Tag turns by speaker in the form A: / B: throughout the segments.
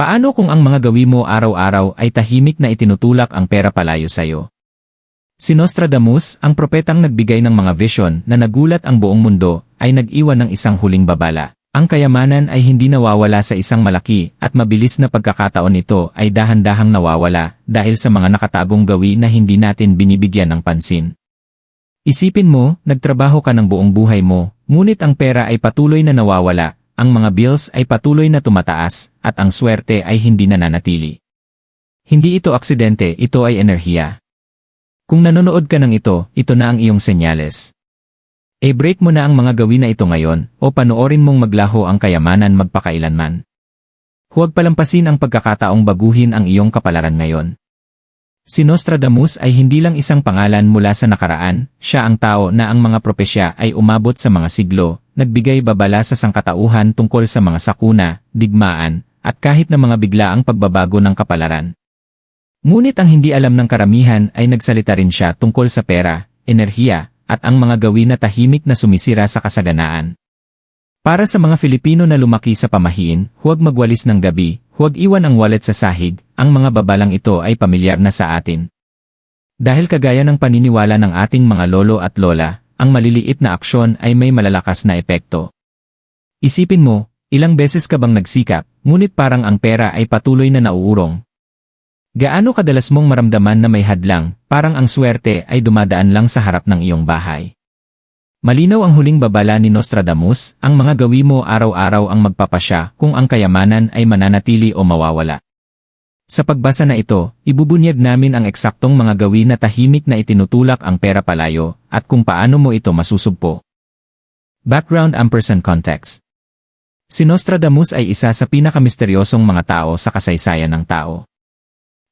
A: Paano kung ang mga gawi mo araw-araw ay tahimik na itinutulak ang pera palayo sa'yo? Si Nostradamus, ang propetang nagbigay ng mga vision na nagulat ang buong mundo, ay nag-iwan ng isang huling babala. Ang kayamanan ay hindi nawawala sa isang malaki at mabilis na pagkakataon nito ay dahan-dahang nawawala dahil sa mga nakatagong gawi na hindi natin binibigyan ng pansin. Isipin mo, nagtrabaho ka ng buong buhay mo, ngunit ang pera ay patuloy na nawawala, ang mga bills ay patuloy na tumataas, at ang swerte ay hindi nananatili. Hindi ito aksidente, ito ay enerhiya. Kung nanonood ka ng ito, ito na ang iyong senyales. E-break mo na ang mga gawin na ito ngayon, o panoorin mong maglaho ang kayamanan magpakailanman. Huwag palampasin ang pagkakataong baguhin ang iyong kapalaran ngayon. Si Nostradamus ay hindi lang isang pangalan mula sa nakaraan, siya ang tao na ang mga propesya ay umabot sa mga siglo, nagbigay babala sa sangkatauhan tungkol sa mga sakuna, digmaan, at kahit na mga biglaang pagbabago ng kapalaran. Ngunit ang hindi alam ng karamihan ay nagsalita rin siya tungkol sa pera, enerhiya, at ang mga gawin na tahimik na sumisira sa kasaganaan. Para sa mga Filipino na lumaki sa pamahiin, huwag magwalis ng gabi, huwag iwan ang wallet sa sahig, ang mga babalang ito ay pamilyar na sa atin. Dahil kagaya ng paniniwala ng ating mga lolo at lola, ang maliliit na aksyon ay may malalakas na epekto. Isipin mo, ilang beses ka bang nagsikap, ngunit parang ang pera ay patuloy na nauurong. Gaano kadalas mong maramdaman na may hadlang, parang ang swerte ay dumadaan lang sa harap ng iyong bahay. Malinaw ang huling babala ni Nostradamus, ang mga gawi mo araw-araw ang magpapasya kung ang kayamanan ay mananatili o mawawala. Sa pagbasa na ito, ibubunyag namin ang eksaktong mga gawin na tahimik na itinutulak ang pera palayo at kung paano mo ito masusugpo. Background Ampersand Context Si Nostradamus ay isa sa pinakamisteryosong mga tao sa kasaysayan ng tao.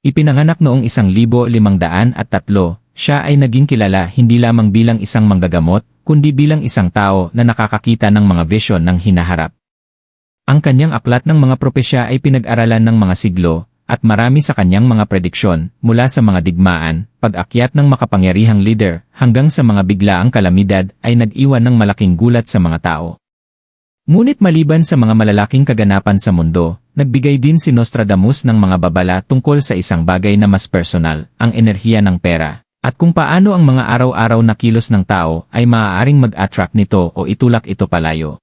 A: Ipinanganak noong isang libo limangdaan at tatlo, siya ay naging kilala hindi lamang bilang isang manggagamot, kundi bilang isang tao na nakakakita ng mga vision ng hinaharap. Ang kanyang aklat ng mga propesya ay pinag-aralan ng mga siglo, at marami sa kanyang mga prediksyon, mula sa mga digmaan, pag-akyat ng makapangyarihang leader, hanggang sa mga biglaang kalamidad, ay nag-iwan ng malaking gulat sa mga tao. Ngunit maliban sa mga malalaking kaganapan sa mundo, nagbigay din si Nostradamus ng mga babala tungkol sa isang bagay na mas personal, ang enerhiya ng pera, at kung paano ang mga araw-araw na kilos ng tao ay maaaring mag-attract nito o itulak ito palayo.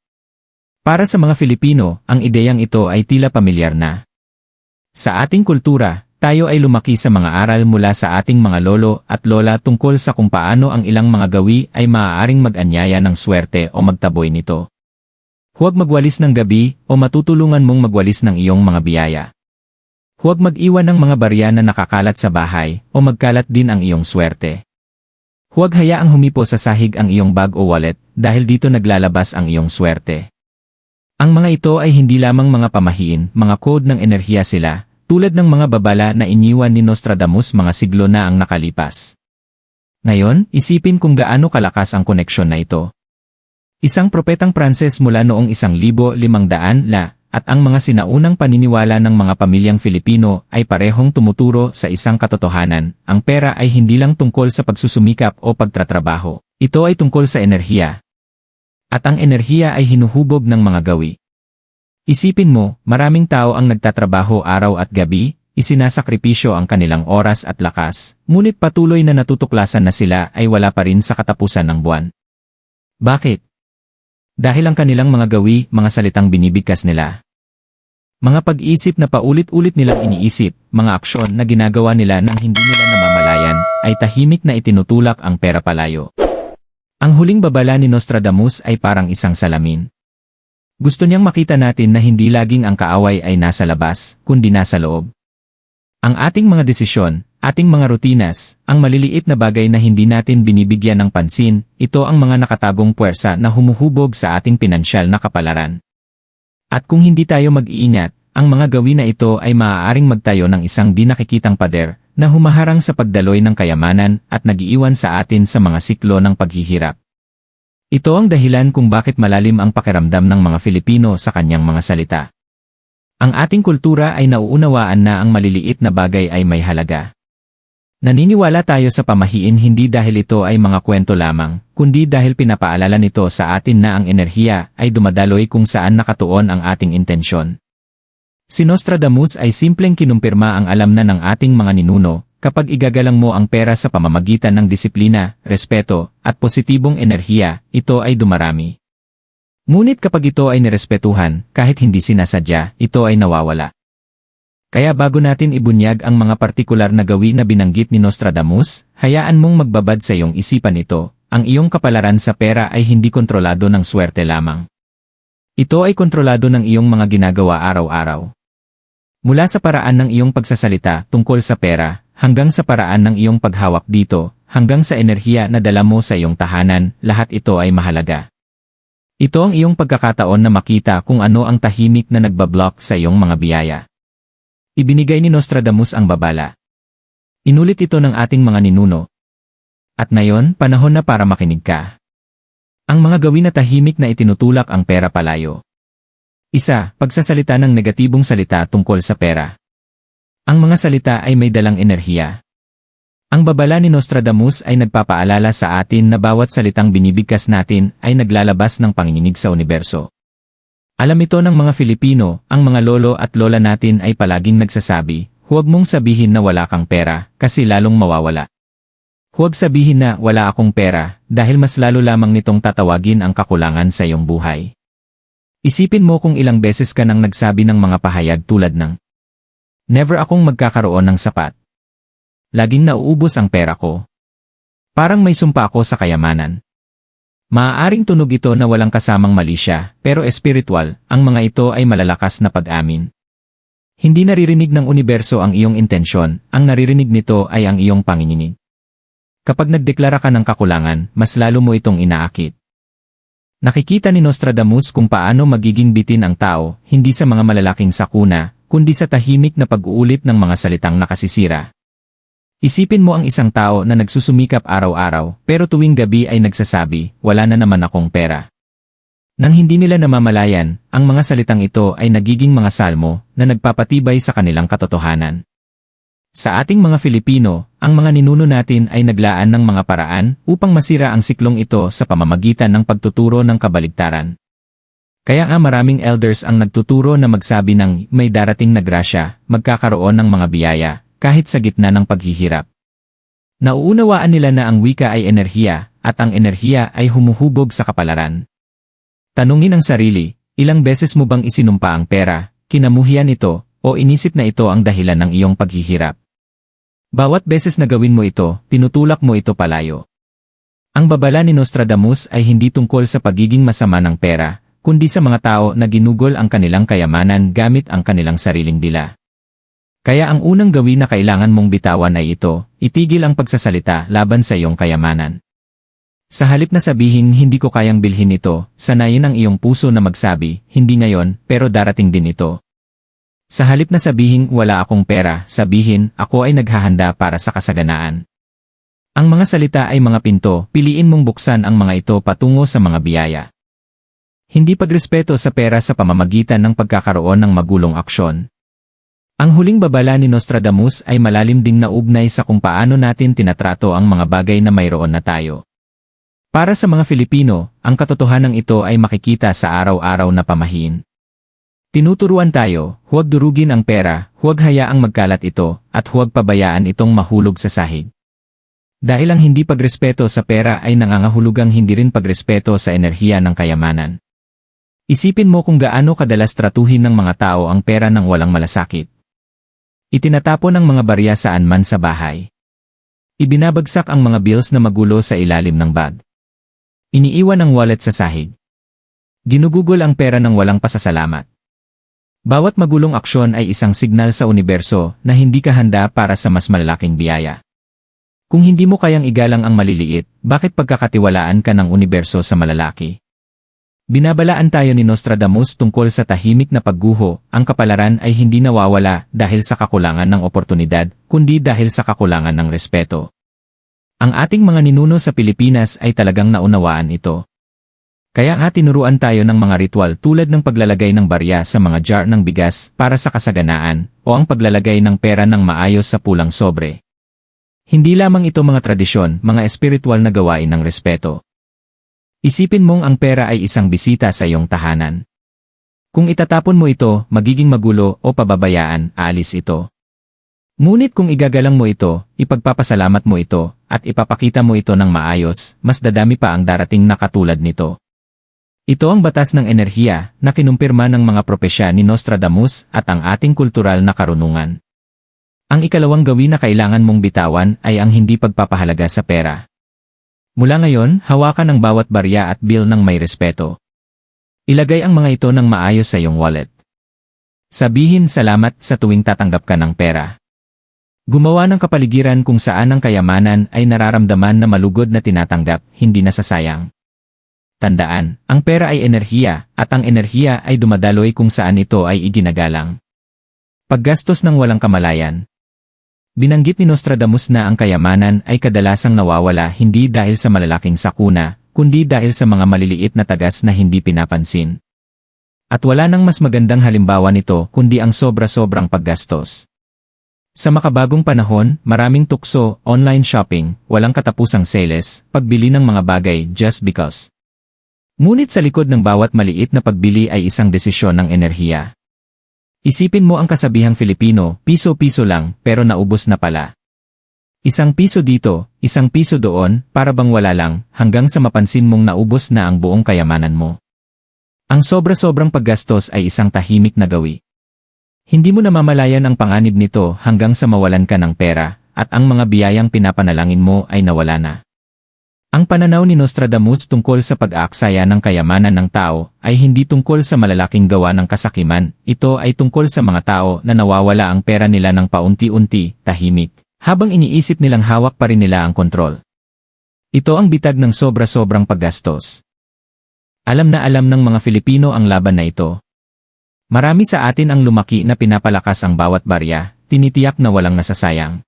A: Para sa mga Filipino, ang ideyang ito ay tila pamilyar na. Sa ating kultura, tayo ay lumaki sa mga aral mula sa ating mga lolo at lola tungkol sa kung paano ang ilang mga gawi ay maaaring mag-anyaya ng swerte o magtaboy nito. Huwag magwalis ng gabi o matutulungan mong magwalis ng iyong mga biyaya. Huwag mag-iwan ng mga barya na nakakalat sa bahay o magkalat din ang iyong swerte. Huwag hayaang humipo sa sahig ang iyong bag o wallet dahil dito naglalabas ang iyong swerte. Ang mga ito ay hindi lamang mga pamahiin, mga code ng enerhiya sila, tulad ng mga babala na iniwan ni Nostradamus mga siglo na ang nakalipas. Ngayon, isipin kung gaano kalakas ang koneksyon na ito. Isang propetang Pranses mula noong isang libo limang daan la, at ang mga sinaunang paniniwala ng mga pamilyang Filipino ay parehong tumuturo sa isang katotohanan, ang pera ay hindi lang tungkol sa pagsusumikap o pagtratrabaho. Ito ay tungkol sa enerhiya, at ang enerhiya ay hinuhubog ng mga gawi. Isipin mo, maraming tao ang nagtatrabaho araw at gabi, isinasakripisyo ang kanilang oras at lakas, ngunit patuloy na natutuklasan na sila ay wala pa rin sa katapusan ng buwan. Bakit? Dahil ang kanilang mga gawi, mga salitang binibigkas nila. Mga pag-isip na paulit-ulit nilang iniisip, mga aksyon na ginagawa nila nang hindi nila namamalayan, ay tahimik na itinutulak ang pera palayo. Ang huling babala ni Nostradamus ay parang isang salamin. Gusto niyang makita natin na hindi laging ang kaaway ay nasa labas, kundi nasa loob. Ang ating mga desisyon, ating mga rutinas, ang maliliit na bagay na hindi natin binibigyan ng pansin, ito ang mga nakatagong puwersa na humuhubog sa ating pinansyal na kapalaran. At kung hindi tayo mag-iingat, ang mga gawin na ito ay maaaring magtayo ng isang di nakikitang pader, na humaharang sa pagdaloy ng kayamanan at nagiiwan sa atin sa mga siklo ng paghihirap. Ito ang dahilan kung bakit malalim ang pakiramdam ng mga Filipino sa kanyang mga salita. Ang ating kultura ay nauunawaan na ang maliliit na bagay ay may halaga. Naniniwala tayo sa pamahiin hindi dahil ito ay mga kwento lamang, kundi dahil pinapaalala nito sa atin na ang enerhiya ay dumadaloy kung saan nakatuon ang ating intensyon. Si Nostradamus ay simpleng kinumpirma ang alam na ng ating mga ninuno, kapag igagalang mo ang pera sa pamamagitan ng disiplina, respeto, at positibong enerhiya, ito ay dumarami. Ngunit kapag ito ay nirespetuhan, kahit hindi sinasadya, ito ay nawawala. Kaya bago natin ibunyag ang mga partikular na gawi na binanggit ni Nostradamus, hayaan mong magbabad sa iyong isipan ito, ang iyong kapalaran sa pera ay hindi kontrolado ng swerte lamang. Ito ay kontrolado ng iyong mga ginagawa araw-araw. Mula sa paraan ng iyong pagsasalita tungkol sa pera, hanggang sa paraan ng iyong paghawak dito, hanggang sa enerhiya na dala mo sa iyong tahanan, lahat ito ay mahalaga. Ito ang iyong pagkakataon na makita kung ano ang tahimik na nagbablock sa iyong mga biyaya. Ibinigay ni Nostradamus ang babala. Inulit ito ng ating mga ninuno. At ngayon, panahon na para makinig ka. Ang mga gawin na tahimik na itinutulak ang pera palayo. Isa, pagsasalita ng negatibong salita tungkol sa pera. Ang mga salita ay may dalang enerhiya. Ang babala ni Nostradamus ay nagpapaalala sa atin na bawat salitang binibigkas natin ay naglalabas ng panginginig sa universo. Alam ito ng mga Filipino, ang mga lolo at lola natin ay palaging nagsasabi, huwag mong sabihin na wala kang pera, kasi lalong mawawala. Huwag sabihin na wala akong pera dahil mas lalo lamang nitong tatawagin ang kakulangan sa iyong buhay. Isipin mo kung ilang beses ka nang nagsabi ng mga pahayag tulad ng Never akong magkakaroon ng sapat. Laging nauubos ang pera ko. Parang may sumpa ako sa kayamanan. Maaaring tunog ito na walang kasamang mali siya, pero espiritual, ang mga ito ay malalakas na pag-amin. Hindi naririnig ng universo ang iyong intensyon, ang naririnig nito ay ang iyong panginginig. Kapag nagdeklara ka ng kakulangan, mas lalo mo itong inaakit. Nakikita ni Nostradamus kung paano magiging bitin ang tao, hindi sa mga malalaking sakuna, kundi sa tahimik na pag-uulit ng mga salitang nakasisira. Isipin mo ang isang tao na nagsusumikap araw-araw, pero tuwing gabi ay nagsasabi, wala na naman akong pera. Nang hindi nila namamalayan, ang mga salitang ito ay nagiging mga salmo na nagpapatibay sa kanilang katotohanan. Sa ating mga Filipino, ang mga ninuno natin ay naglaan ng mga paraan upang masira ang siklong ito sa pamamagitan ng pagtuturo ng kabaligtaran. Kaya nga maraming elders ang nagtuturo na magsabi ng may darating na grasya, magkakaroon ng mga biyaya, kahit sa gitna ng paghihirap. Nauunawaan nila na ang wika ay enerhiya, at ang enerhiya ay humuhubog sa kapalaran. Tanungin ang sarili, ilang beses mo bang isinumpa ang pera, kinamuhian ito, o inisip na ito ang dahilan ng iyong paghihirap? Bawat beses na gawin mo ito, tinutulak mo ito palayo. Ang babala ni Nostradamus ay hindi tungkol sa pagiging masama ng pera, kundi sa mga tao na ginugol ang kanilang kayamanan gamit ang kanilang sariling dila. Kaya ang unang gawin na kailangan mong bitawan ay ito, itigil ang pagsasalita laban sa iyong kayamanan. Sa halip na sabihin hindi ko kayang bilhin ito, sanayin ang iyong puso na magsabi, hindi ngayon, pero darating din ito. Sa halip na sabihin wala akong pera, sabihin ako ay naghahanda para sa kasaganaan. Ang mga salita ay mga pinto, piliin mong buksan ang mga ito patungo sa mga biyaya. Hindi pagrespeto sa pera sa pamamagitan ng pagkakaroon ng magulong aksyon. Ang huling babala ni Nostradamus ay malalim ding naugnay sa kung paano natin tinatrato ang mga bagay na mayroon na tayo. Para sa mga Filipino, ang katotohanan ito ay makikita sa araw-araw na pamahiin. Tinuturuan tayo, huwag durugin ang pera, huwag hayaang magkalat ito, at huwag pabayaan itong mahulog sa sahig. Dahil ang hindi pagrespeto sa pera ay nangangahulugang hindi rin pagrespeto sa enerhiya ng kayamanan. Isipin mo kung gaano kadalas tratuhin ng mga tao ang pera ng walang malasakit. Itinatapon ng mga barya saan man sa bahay. Ibinabagsak ang mga bills na magulo sa ilalim ng bag. Iniiwan ang wallet sa sahig. Ginugugol ang pera ng walang pasasalamat. Bawat magulong aksyon ay isang signal sa universo na hindi ka handa para sa mas malalaking biyaya. Kung hindi mo kayang igalang ang maliliit, bakit pagkakatiwalaan ka ng universo sa malalaki? Binabalaan tayo ni Nostradamus tungkol sa tahimik na pagguho, ang kapalaran ay hindi nawawala dahil sa kakulangan ng oportunidad, kundi dahil sa kakulangan ng respeto. Ang ating mga ninuno sa Pilipinas ay talagang naunawaan ito. Kaya nga tinuruan tayo ng mga ritual tulad ng paglalagay ng barya sa mga jar ng bigas para sa kasaganaan o ang paglalagay ng pera ng maayos sa pulang sobre. Hindi lamang ito mga tradisyon, mga espiritual na gawain ng respeto. Isipin mong ang pera ay isang bisita sa iyong tahanan. Kung itatapon mo ito, magiging magulo o pababayaan, aalis ito. Ngunit kung igagalang mo ito, ipagpapasalamat mo ito, at ipapakita mo ito ng maayos, mas dadami pa ang darating na katulad nito. Ito ang batas ng enerhiya na kinumpirma ng mga propesya ni Nostradamus at ang ating kultural na karunungan. Ang ikalawang gawin na kailangan mong bitawan ay ang hindi pagpapahalaga sa pera. Mula ngayon, hawakan ang bawat barya at bill ng may respeto. Ilagay ang mga ito ng maayos sa iyong wallet. Sabihin salamat sa tuwing tatanggap ka ng pera. Gumawa ng kapaligiran kung saan ang kayamanan ay nararamdaman na malugod na tinatanggap, hindi nasasayang. Tandaan, ang pera ay enerhiya, at ang enerhiya ay dumadaloy kung saan ito ay iginagalang. Paggastos ng walang kamalayan. Binanggit ni Nostradamus na ang kayamanan ay kadalasang nawawala hindi dahil sa malalaking sakuna, kundi dahil sa mga maliliit na tagas na hindi pinapansin. At wala nang mas magandang halimbawa nito kundi ang sobra-sobrang paggastos. Sa makabagong panahon, maraming tukso, online shopping, walang katapusang sales, pagbili ng mga bagay just because. Ngunit sa likod ng bawat maliit na pagbili ay isang desisyon ng enerhiya. Isipin mo ang kasabihang Filipino, piso-piso lang, pero naubos na pala. Isang piso dito, isang piso doon, para bang wala lang, hanggang sa mapansin mong naubos na ang buong kayamanan mo. Ang sobra-sobrang paggastos ay isang tahimik na gawi. Hindi mo namamalayan ang panganib nito hanggang sa mawalan ka ng pera, at ang mga biyayang pinapanalangin mo ay nawala na. Ang pananaw ni Nostradamus tungkol sa pag-aaksaya ng kayamanan ng tao ay hindi tungkol sa malalaking gawa ng kasakiman, ito ay tungkol sa mga tao na nawawala ang pera nila ng paunti-unti, tahimik habang iniisip nilang hawak pa rin nila ang kontrol. Ito ang bitag ng sobra-sobrang paggastos. Alam na alam ng mga Filipino ang laban na ito. Marami sa atin ang lumaki na pinapalakas ang bawat barya, tinitiyak na walang nasasayang.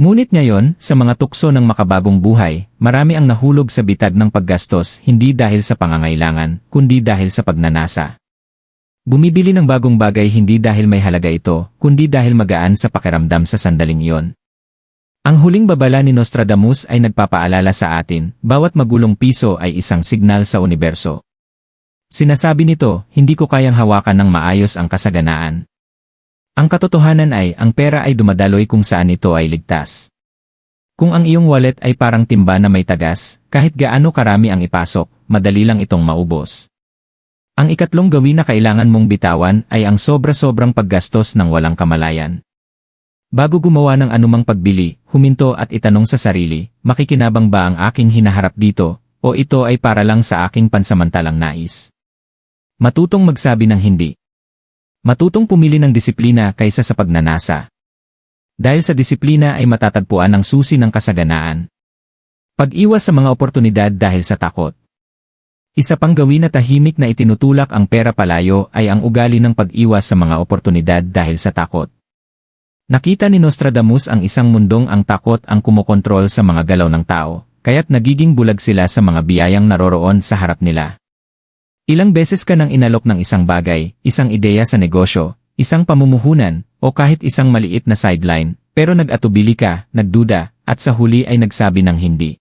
A: Ngunit ngayon, sa mga tukso ng makabagong buhay, marami ang nahulog sa bitag ng paggastos hindi dahil sa pangangailangan, kundi dahil sa pagnanasa. Bumibili ng bagong bagay hindi dahil may halaga ito, kundi dahil magaan sa pakiramdam sa sandaling iyon. Ang huling babala ni Nostradamus ay nagpapaalala sa atin, bawat magulong piso ay isang signal sa universo. Sinasabi nito, hindi ko kayang hawakan ng maayos ang kasaganaan. Ang katotohanan ay, ang pera ay dumadaloy kung saan ito ay ligtas. Kung ang iyong wallet ay parang timba na may tagas, kahit gaano karami ang ipasok, madali lang itong maubos. Ang ikatlong gawin na kailangan mong bitawan ay ang sobra-sobrang paggastos ng walang kamalayan. Bago gumawa ng anumang pagbili, huminto at itanong sa sarili, makikinabang ba ang aking hinaharap dito, o ito ay para lang sa aking pansamantalang nais? Matutong magsabi ng hindi. Matutong pumili ng disiplina kaysa sa pagnanasa. Dahil sa disiplina ay matatagpuan ang susi ng kasaganaan. Pag-iwas sa mga oportunidad dahil sa takot. Isa pang gawin na tahimik na itinutulak ang pera palayo ay ang ugali ng pag-iwas sa mga oportunidad dahil sa takot. Nakita ni Nostradamus ang isang mundong ang takot ang kumokontrol sa mga galaw ng tao, kaya't nagiging bulag sila sa mga biyayang naroroon sa harap nila. Ilang beses ka nang inalok ng isang bagay, isang ideya sa negosyo, isang pamumuhunan, o kahit isang maliit na sideline, pero nag-atubili ka, nagduda, at sa huli ay nagsabi ng hindi.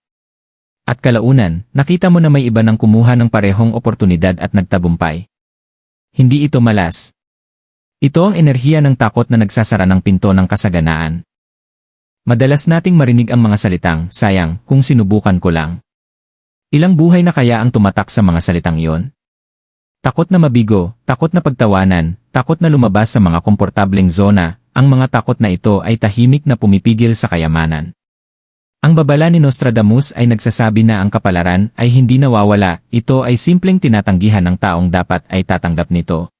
A: At kalaunan, nakita mo na may iba nang kumuha ng parehong oportunidad at nagtagumpay. Hindi ito malas, ito ang enerhiya ng takot na nagsasara ng pinto ng kasaganaan. Madalas nating marinig ang mga salitang, sayang, kung sinubukan ko lang. Ilang buhay na kaya ang tumatak sa mga salitang iyon? Takot na mabigo, takot na pagtawanan, takot na lumabas sa mga komportableng zona, ang mga takot na ito ay tahimik na pumipigil sa kayamanan. Ang babala ni Nostradamus ay nagsasabi na ang kapalaran ay hindi nawawala, ito ay simpleng tinatanggihan ng taong dapat ay tatanggap nito.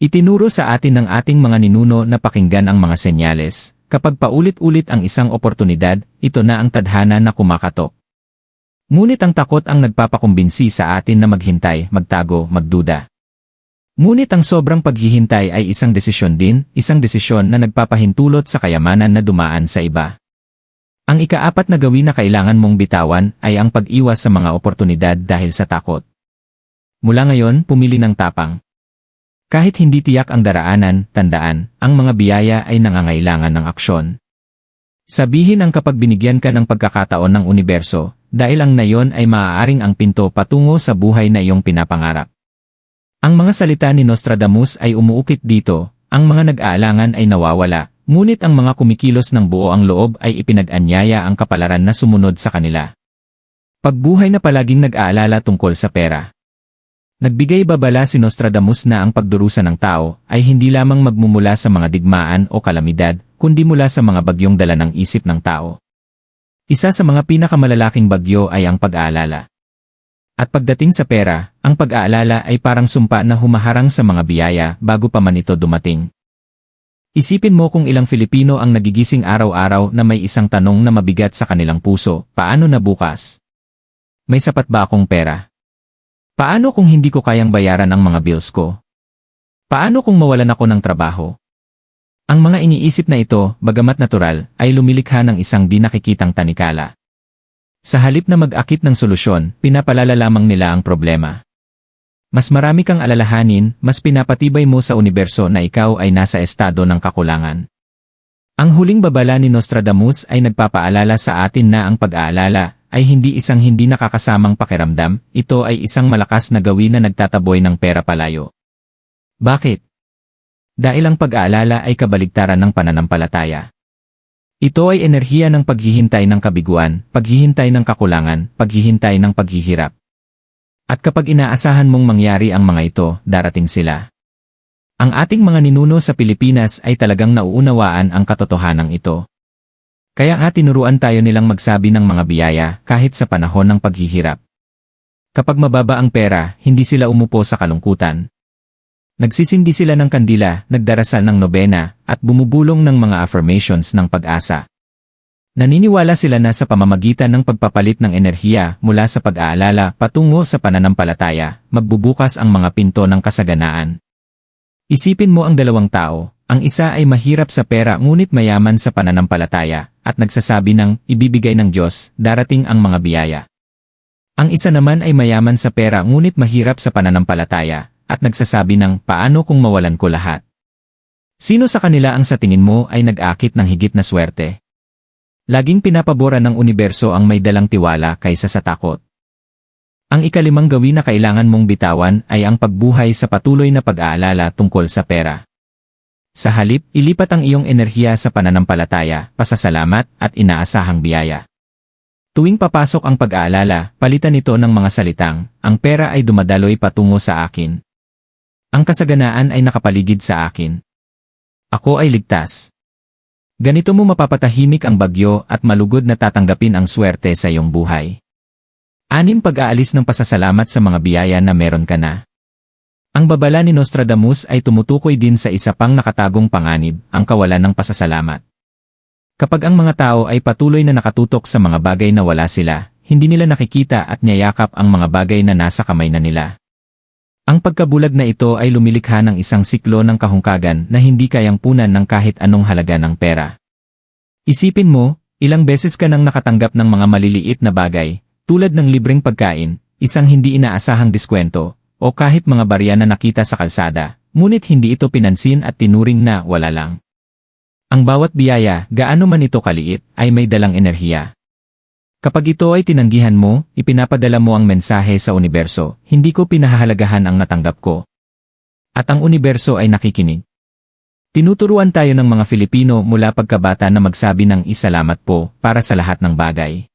A: Itinuro sa atin ng ating mga ninuno na pakinggan ang mga senyales. Kapag paulit-ulit ang isang oportunidad, ito na ang tadhana na kumakatok. Ngunit ang takot ang nagpapakumbinsi sa atin na maghintay, magtago, magduda. Ngunit ang sobrang paghihintay ay isang desisyon din, isang desisyon na nagpapahintulot sa kayamanan na dumaan sa iba. Ang ikaapat na gawin na kailangan mong bitawan ay ang pag-iwas sa mga oportunidad dahil sa takot. Mula ngayon, pumili ng tapang. Kahit hindi tiyak ang daraanan, tandaan, ang mga biyaya ay nangangailangan ng aksyon. Sabihin ang kapag binigyan ka ng pagkakataon ng universo, dahil ang nayon ay maaaring ang pinto patungo sa buhay na iyong pinapangarap. Ang mga salita ni Nostradamus ay umuukit dito, ang mga nag-aalangan ay nawawala, ngunit ang mga kumikilos ng buo ang loob ay ipinag-anyaya ang kapalaran na sumunod sa kanila. Pagbuhay na palaging nag-aalala tungkol sa pera. Nagbigay babala si Nostradamus na ang pagdurusa ng tao ay hindi lamang magmumula sa mga digmaan o kalamidad, kundi mula sa mga bagyong dala ng isip ng tao. Isa sa mga pinakamalalaking bagyo ay ang pag-aalala. At pagdating sa pera, ang pag-aalala ay parang sumpa na humaharang sa mga biyaya bago pa man ito dumating. Isipin mo kung ilang Filipino ang nagigising araw-araw na may isang tanong na mabigat sa kanilang puso, paano na bukas? May sapat ba akong pera? Paano kung hindi ko kayang bayaran ang mga bills ko? Paano kung mawalan ako ng trabaho? Ang mga iniisip na ito, bagamat natural, ay lumilikha ng isang di nakikitang tanikala. Sa halip na mag-akit ng solusyon, pinapalala lamang nila ang problema. Mas marami kang alalahanin, mas pinapatibay mo sa universo na ikaw ay nasa estado ng kakulangan. Ang huling babala ni Nostradamus ay nagpapaalala sa atin na ang pag-aalala ay hindi isang hindi nakakasamang pakiramdam, ito ay isang malakas na gawin na nagtataboy ng pera palayo. Bakit? Dahil ang pag-aalala ay kabaligtaran ng pananampalataya. Ito ay enerhiya ng paghihintay ng kabiguan, paghihintay ng kakulangan, paghihintay ng paghihirap. At kapag inaasahan mong mangyari ang mga ito, darating sila. Ang ating mga ninuno sa Pilipinas ay talagang nauunawaan ang katotohanan ito. Kaya nga tinuruan tayo nilang magsabi ng mga biyaya kahit sa panahon ng paghihirap. Kapag mababa ang pera, hindi sila umupo sa kalungkutan. Nagsisindi sila ng kandila, nagdarasal ng nobena, at bumubulong ng mga affirmations ng pag-asa. Naniniwala sila na sa pamamagitan ng pagpapalit ng enerhiya mula sa pag-aalala patungo sa pananampalataya, magbubukas ang mga pinto ng kasaganaan. Isipin mo ang dalawang tao, ang isa ay mahirap sa pera ngunit mayaman sa pananampalataya, at nagsasabi ng, ibibigay ng Diyos, darating ang mga biyaya. Ang isa naman ay mayaman sa pera ngunit mahirap sa pananampalataya, at nagsasabi ng, paano kung mawalan ko lahat? Sino sa kanila ang sa tingin mo ay nag-akit ng higit na swerte? Laging pinapabora ng universo ang may dalang tiwala kaysa sa takot. Ang ikalimang gawin na kailangan mong bitawan ay ang pagbuhay sa patuloy na pag-aalala tungkol sa pera. Sa halip, ilipat ang iyong enerhiya sa pananampalataya, pasasalamat, at inaasahang biyaya. Tuwing papasok ang pag-aalala, palitan ito ng mga salitang, ang pera ay dumadaloy patungo sa akin. Ang kasaganaan ay nakapaligid sa akin. Ako ay ligtas. Ganito mo mapapatahimik ang bagyo at malugod na tatanggapin ang swerte sa iyong buhay. Anim pag-aalis ng pasasalamat sa mga biyaya na meron ka na. Ang babala ni Nostradamus ay tumutukoy din sa isa pang nakatagong panganib, ang kawalan ng pasasalamat. Kapag ang mga tao ay patuloy na nakatutok sa mga bagay na wala sila, hindi nila nakikita at niyayakap ang mga bagay na nasa kamay na nila. Ang pagkabulag na ito ay lumilikha ng isang siklo ng kahungkagan na hindi kayang punan ng kahit anong halaga ng pera. Isipin mo, ilang beses ka nang nakatanggap ng mga maliliit na bagay, tulad ng libreng pagkain, isang hindi inaasahang diskwento, o kahit mga barya na nakita sa kalsada, ngunit hindi ito pinansin at tinuring na wala lang. Ang bawat biyaya, gaano man ito kaliit, ay may dalang enerhiya. Kapag ito ay tinanggihan mo, ipinapadala mo ang mensahe sa universo, hindi ko pinahahalagahan ang natanggap ko. At ang universo ay nakikinig. Tinuturuan tayo ng mga Filipino mula pagkabata na magsabi ng isalamat po para sa lahat ng bagay.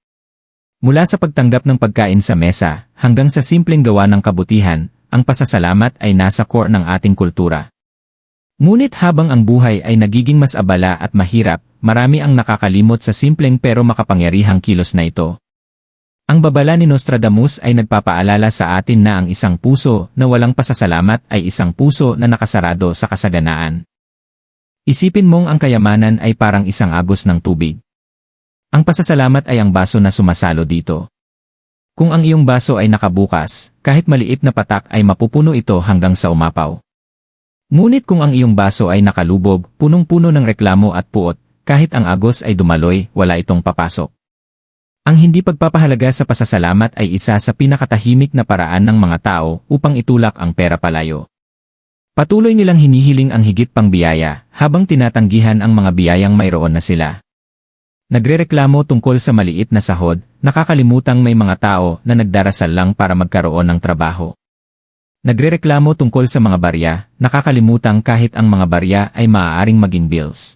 A: Mula sa pagtanggap ng pagkain sa mesa, hanggang sa simpleng gawa ng kabutihan, ang pasasalamat ay nasa core ng ating kultura. Ngunit habang ang buhay ay nagiging mas abala at mahirap, marami ang nakakalimot sa simpleng pero makapangyarihang kilos na ito. Ang babala ni Nostradamus ay nagpapaalala sa atin na ang isang puso na walang pasasalamat ay isang puso na nakasarado sa kasaganaan. Isipin mong ang kayamanan ay parang isang agos ng tubig. Ang pasasalamat ay ang baso na sumasalo dito. Kung ang iyong baso ay nakabukas, kahit maliit na patak ay mapupuno ito hanggang sa umapaw. Ngunit kung ang iyong baso ay nakalubog, punong-puno ng reklamo at puot, kahit ang agos ay dumaloy, wala itong papasok. Ang hindi pagpapahalaga sa pasasalamat ay isa sa pinakatahimik na paraan ng mga tao upang itulak ang pera palayo. Patuloy nilang hinihiling ang higit pang biyaya habang tinatanggihan ang mga biyayang mayroon na sila. Nagrereklamo tungkol sa maliit na sahod, nakakalimutang may mga tao na nagdarasal lang para magkaroon ng trabaho. Nagrereklamo tungkol sa mga barya, nakakalimutang kahit ang mga barya ay maaaring maging bills.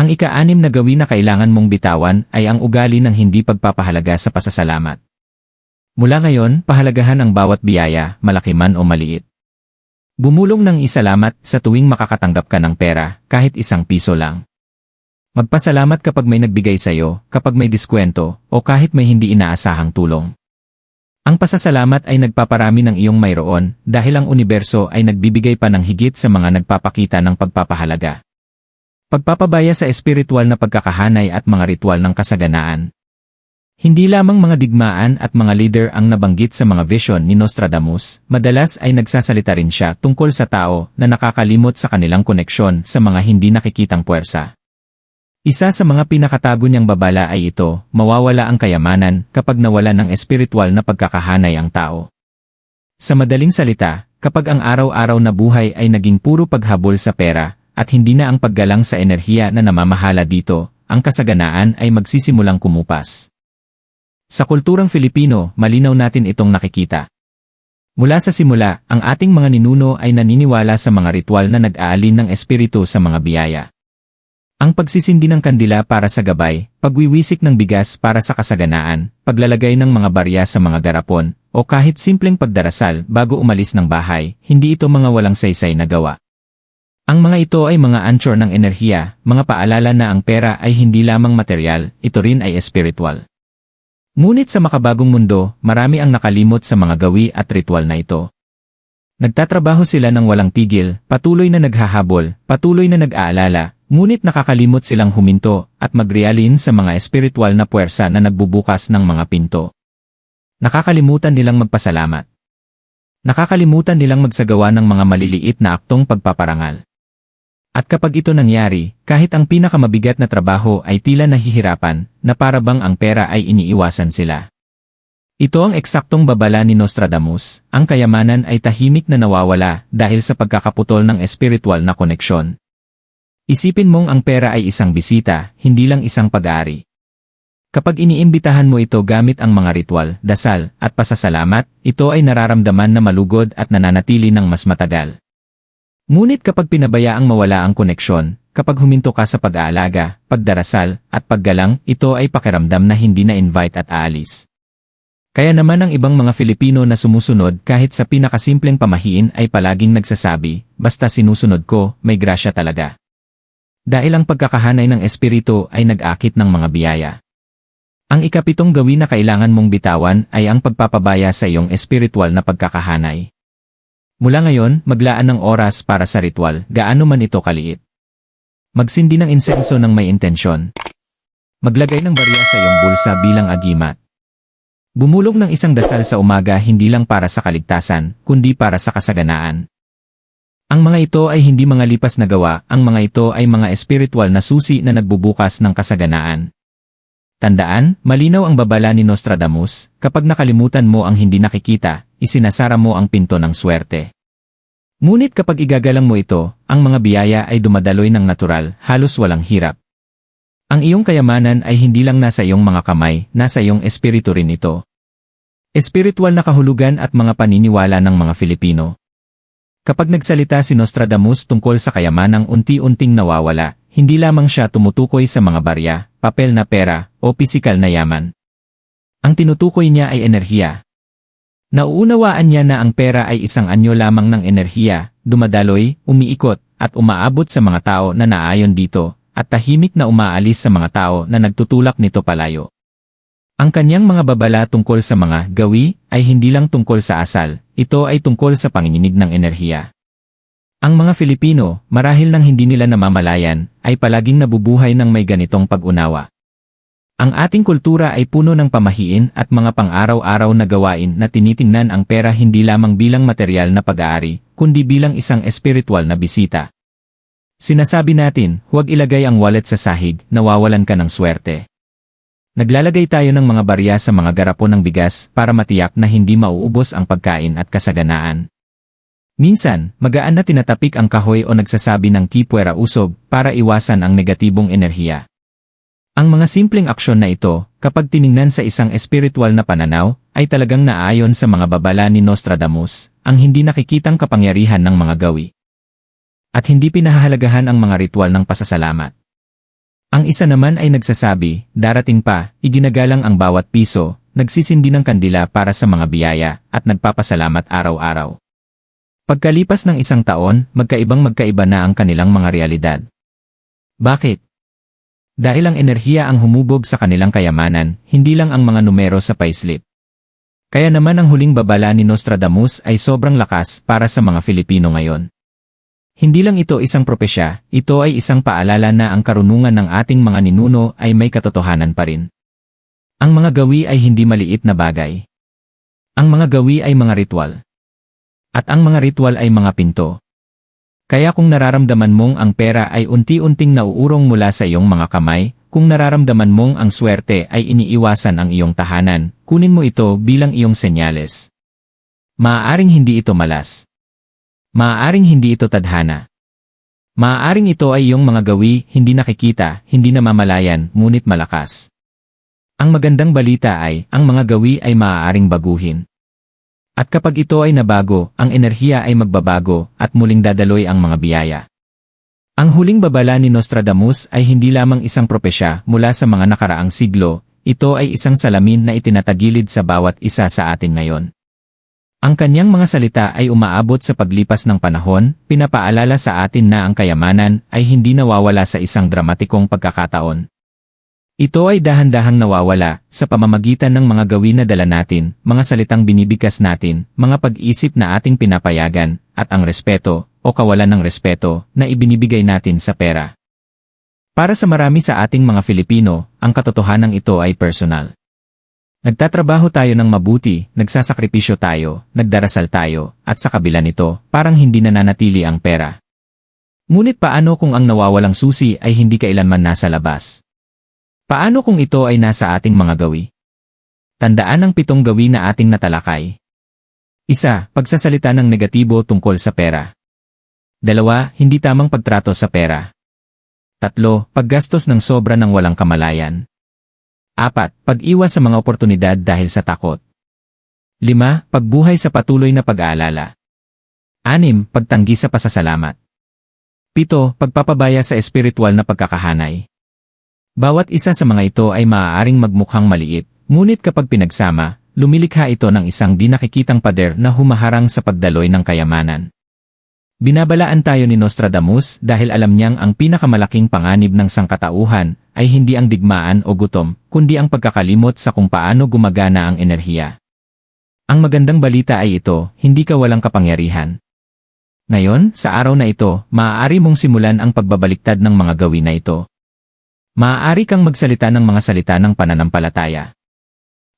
A: Ang ika-anim na gawin na kailangan mong bitawan ay ang ugali ng hindi pagpapahalaga sa pasasalamat. Mula ngayon, pahalagahan ang bawat biyaya, malaki man o maliit. Bumulong ng isalamat sa tuwing makakatanggap ka ng pera, kahit isang piso lang. Magpasalamat kapag may nagbigay sa'yo, kapag may diskwento, o kahit may hindi inaasahang tulong. Ang pasasalamat ay nagpaparami ng iyong mayroon dahil ang universo ay nagbibigay pa ng higit sa mga nagpapakita ng pagpapahalaga. Pagpapabaya sa espiritual na pagkakahanay at mga ritual ng kasaganaan. Hindi lamang mga digmaan at mga leader ang nabanggit sa mga vision ni Nostradamus, madalas ay nagsasalita rin siya tungkol sa tao na nakakalimot sa kanilang koneksyon sa mga hindi nakikitang puwersa. Isa sa mga pinakatago niyang babala ay ito, mawawala ang kayamanan kapag nawala ng espiritual na pagkakahanay ang tao. Sa madaling salita, kapag ang araw-araw na buhay ay naging puro paghabol sa pera, at hindi na ang paggalang sa enerhiya na namamahala dito, ang kasaganaan ay magsisimulang kumupas. Sa kulturang Filipino, malinaw natin itong nakikita. Mula sa simula, ang ating mga ninuno ay naniniwala sa mga ritual na nag-aalin ng espiritu sa mga biyaya. Ang pagsisindi ng kandila para sa gabay, pagwiwisik ng bigas para sa kasaganaan, paglalagay ng mga barya sa mga garapon, o kahit simpleng pagdarasal bago umalis ng bahay, hindi ito mga walang saysay na gawa. Ang mga ito ay mga anchor ng enerhiya, mga paalala na ang pera ay hindi lamang material, ito rin ay espiritual. Ngunit sa makabagong mundo, marami ang nakalimot sa mga gawi at ritual na ito. Nagtatrabaho sila ng walang tigil, patuloy na naghahabol, patuloy na nag-aalala, ngunit nakakalimot silang huminto at magrealin sa mga espiritual na puwersa na nagbubukas ng mga pinto. Nakakalimutan nilang magpasalamat. Nakakalimutan nilang magsagawa ng mga maliliit na aktong pagpaparangal. At kapag ito nangyari, kahit ang pinakamabigat na trabaho ay tila nahihirapan, na para bang ang pera ay iniiwasan sila. Ito ang eksaktong babala ni Nostradamus, ang kayamanan ay tahimik na nawawala dahil sa pagkakaputol ng espiritual na koneksyon. Isipin mong ang pera ay isang bisita, hindi lang isang pag-aari. Kapag iniimbitahan mo ito gamit ang mga ritual, dasal, at pasasalamat, ito ay nararamdaman na malugod at nananatili ng mas matagal. Ngunit kapag pinabayaang mawala ang koneksyon, kapag huminto ka sa pag-aalaga, pagdarasal, at paggalang, ito ay pakiramdam na hindi na-invite at aalis. Kaya naman ang ibang mga Filipino na sumusunod kahit sa pinakasimpleng pamahiin ay palaging nagsasabi, basta sinusunod ko, may grasya talaga. Dahil ang pagkakahanay ng espiritu ay nag-akit ng mga biyaya. Ang ikapitong gawin na kailangan mong bitawan ay ang pagpapabaya sa iyong espiritual na pagkakahanay. Mula ngayon, maglaan ng oras para sa ritual, gaano man ito kaliit. Magsindi ng insenso ng may intensyon. Maglagay ng barya sa iyong bulsa bilang agimat. Bumulog ng isang dasal sa umaga hindi lang para sa kaligtasan, kundi para sa kasaganaan. Ang mga ito ay hindi mga lipas na gawa, ang mga ito ay mga espiritual na susi na nagbubukas ng kasaganaan. Tandaan, malinaw ang babala ni Nostradamus, kapag nakalimutan mo ang hindi nakikita, isinasara mo ang pinto ng swerte. Ngunit kapag igagalang mo ito, ang mga biyaya ay dumadaloy ng natural, halos walang hirap. Ang iyong kayamanan ay hindi lang nasa iyong mga kamay, nasa iyong espiritu rin ito. Espiritual na kahulugan at mga paniniwala ng mga Filipino. Kapag nagsalita si Nostradamus tungkol sa kayamanang unti-unting nawawala, hindi lamang siya tumutukoy sa mga barya, papel na pera, o pisikal na yaman. Ang tinutukoy niya ay enerhiya, Nauunawaan niya na ang pera ay isang anyo lamang ng enerhiya, dumadaloy, umiikot, at umaabot sa mga tao na naayon dito, at tahimik na umaalis sa mga tao na nagtutulak nito palayo. Ang kanyang mga babala tungkol sa mga gawi ay hindi lang tungkol sa asal, ito ay tungkol sa panginginig ng enerhiya. Ang mga Filipino, marahil nang hindi nila namamalayan, ay palaging nabubuhay ng may ganitong pag-unawa. Ang ating kultura ay puno ng pamahiin at mga pang-araw-araw na gawain na tinitingnan ang pera hindi lamang bilang material na pag-aari, kundi bilang isang espiritual na bisita. Sinasabi natin, huwag ilagay ang wallet sa sahig, nawawalan ka ng swerte. Naglalagay tayo ng mga barya sa mga garapon ng bigas para matiyak na hindi mauubos ang pagkain at kasaganaan. Minsan, magaan na tinatapik ang kahoy o nagsasabi ng kipwera usog para iwasan ang negatibong enerhiya. Ang mga simpleng aksyon na ito, kapag tiningnan sa isang espiritual na pananaw, ay talagang naayon sa mga babala ni Nostradamus, ang hindi nakikitang kapangyarihan ng mga gawi. At hindi pinahahalagahan ang mga ritual ng pasasalamat. Ang isa naman ay nagsasabi, darating pa, iginagalang ang bawat piso, nagsisindi ng kandila para sa mga biyaya, at nagpapasalamat araw-araw. Pagkalipas ng isang taon, magkaibang magkaiba na ang kanilang mga realidad. Bakit? Dahil ang enerhiya ang humubog sa kanilang kayamanan, hindi lang ang mga numero sa payslip. Kaya naman ang huling babala ni Nostradamus ay sobrang lakas para sa mga Filipino ngayon. Hindi lang ito isang propesya, ito ay isang paalala na ang karunungan ng ating mga ninuno ay may katotohanan pa rin. Ang mga gawi ay hindi maliit na bagay. Ang mga gawi ay mga ritual. At ang mga ritual ay mga pinto. Kaya kung nararamdaman mong ang pera ay unti-unting nauurong mula sa iyong mga kamay, kung nararamdaman mong ang swerte ay iniiwasan ang iyong tahanan, kunin mo ito bilang iyong senyales. Maaaring hindi ito malas. Maaaring hindi ito tadhana. Maaaring ito ay iyong mga gawi, hindi nakikita, hindi namamalayan, ngunit malakas. Ang magandang balita ay, ang mga gawi ay maaaring baguhin. At kapag ito ay nabago, ang enerhiya ay magbabago at muling dadaloy ang mga biyaya. Ang huling babala ni Nostradamus ay hindi lamang isang propesya mula sa mga nakaraang siglo, ito ay isang salamin na itinatagilid sa bawat isa sa atin ngayon. Ang kanyang mga salita ay umaabot sa paglipas ng panahon, pinapaalala sa atin na ang kayamanan ay hindi nawawala sa isang dramatikong pagkakataon. Ito ay dahan-dahang nawawala sa pamamagitan ng mga gawin na dala natin, mga salitang binibigkas natin, mga pag-isip na ating pinapayagan, at ang respeto, o kawalan ng respeto, na ibinibigay natin sa pera. Para sa marami sa ating mga Filipino, ang katotohanan ito ay personal. Nagtatrabaho tayo ng mabuti, nagsasakripisyo tayo, nagdarasal tayo, at sa kabila nito, parang hindi nananatili ang pera. Ngunit paano kung ang nawawalang susi ay hindi kailanman nasa labas? Paano kung ito ay nasa ating mga gawi? Tandaan ang pitong gawi na ating natalakay. Isa, pagsasalita ng negatibo tungkol sa pera. Dalawa, hindi tamang pagtrato sa pera. Tatlo, paggastos ng sobra ng walang kamalayan. Apat, pag-iwas sa mga oportunidad dahil sa takot. Lima, pagbuhay sa patuloy na pag-aalala. Anim, pagtanggi sa pasasalamat. Pito, pagpapabaya sa espiritual na pagkakahanay. Bawat isa sa mga ito ay maaaring magmukhang maliit, ngunit kapag pinagsama, lumilikha ito ng isang di nakikitang pader na humaharang sa pagdaloy ng kayamanan. Binabalaan tayo ni Nostradamus dahil alam niyang ang pinakamalaking panganib ng sangkatauhan ay hindi ang digmaan o gutom, kundi ang pagkakalimot sa kung paano gumagana ang enerhiya. Ang magandang balita ay ito, hindi ka walang kapangyarihan. Ngayon, sa araw na ito, maaari mong simulan ang pagbabaliktad ng mga gawin na ito. Maaari kang magsalita ng mga salita ng pananampalataya.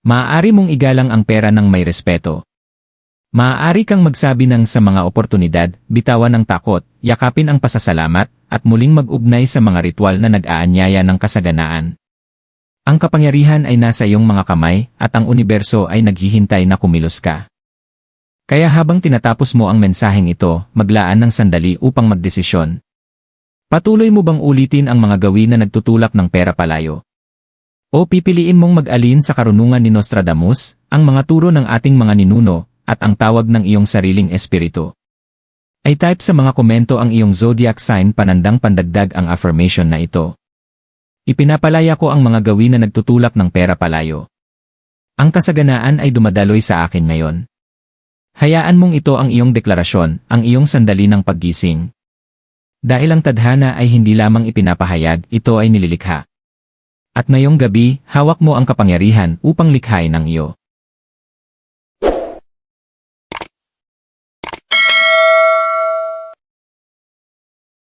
A: Maaari mong igalang ang pera ng may respeto. Maaari kang magsabi ng sa mga oportunidad, bitawan ng takot, yakapin ang pasasalamat, at muling mag-ugnay sa mga ritual na nag-aanyaya ng kasaganaan. Ang kapangyarihan ay nasa iyong mga kamay, at ang universo ay naghihintay na kumilos ka. Kaya habang tinatapos mo ang mensaheng ito, maglaan ng sandali upang magdesisyon, Patuloy mo bang ulitin ang mga gawin na nagtutulak ng pera palayo? O pipiliin mong mag-alin sa karunungan ni Nostradamus, ang mga turo ng ating mga ninuno, at ang tawag ng iyong sariling espiritu? Ay type sa mga komento ang iyong zodiac sign panandang pandagdag ang affirmation na ito. Ipinapalaya ko ang mga gawin na nagtutulak ng pera palayo. Ang kasaganaan ay dumadaloy sa akin ngayon. Hayaan mong ito ang iyong deklarasyon, ang iyong sandali ng paggising. Dahil ang tadhana ay hindi lamang ipinapahayag, ito ay nililikha. At ngayong gabi, hawak mo ang kapangyarihan upang likhain ang iyo.